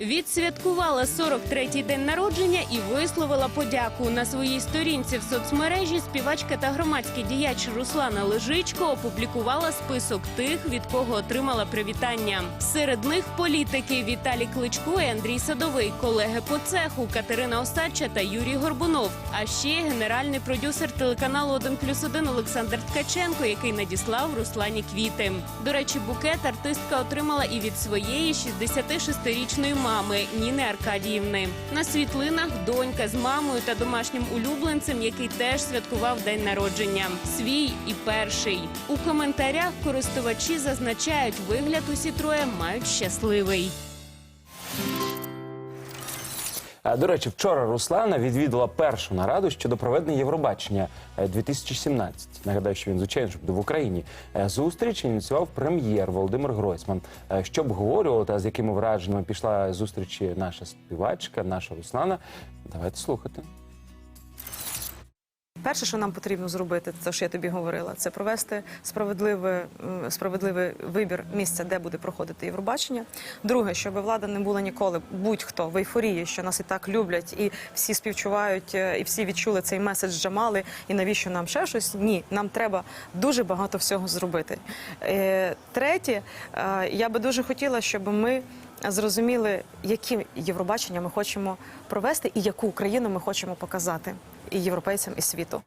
Відсвяткувала 43-й день народження і висловила подяку на своїй сторінці в соцмережі. Співачка та громадський діяч Руслана Лежичко опублікувала список тих, від кого отримала привітання. Серед них політики Віталій Кличко і Андрій Садовий, колеги по цеху Катерина Осадча та Юрій Горбунов. А ще генеральний продюсер телеканалу «1 плюс 1» Олександр Ткаченко, який надіслав Руслані квіти. До речі, букет артистка отримала і від своєї 66-річної мами Ніни Аркадіївни. На світлинах донька з мамою та домашнім улюбленцем, який теж святкував день народження. Свій і перший. У коментарях користувачі зазначають, вигляд усі троє мають щасливий. А, До речі, вчора Руслана відвідала першу нараду щодо проведення Євробачення е, 2017. Нагадаю, що він звичайно буде в Україні. Е, Зустріч ініціював прем'єр Володимир Гройсман. Е, Що обговорювала та з якими враженнями пішла зустрічі наша співачка, наша Руслана. Давайте слухати. Перше, що нам потрібно зробити, це що я тобі говорила, це провести справедливий, справедливий вибір місця, де буде проходити Євробачення. Друге, щоб влада не була ніколи будь-хто в ейфорії, що нас і так люблять, і всі співчувають, е, і всі відчули цей меседж Джамали. І навіщо нам ще щось? Ні, нам треба дуже багато всього зробити. Е, Третє, е, я би дуже хотіла, щоб ми. Зрозуміли, які Євробачення ми хочемо провести, і яку Україну ми хочемо показати і європейцям, і світу.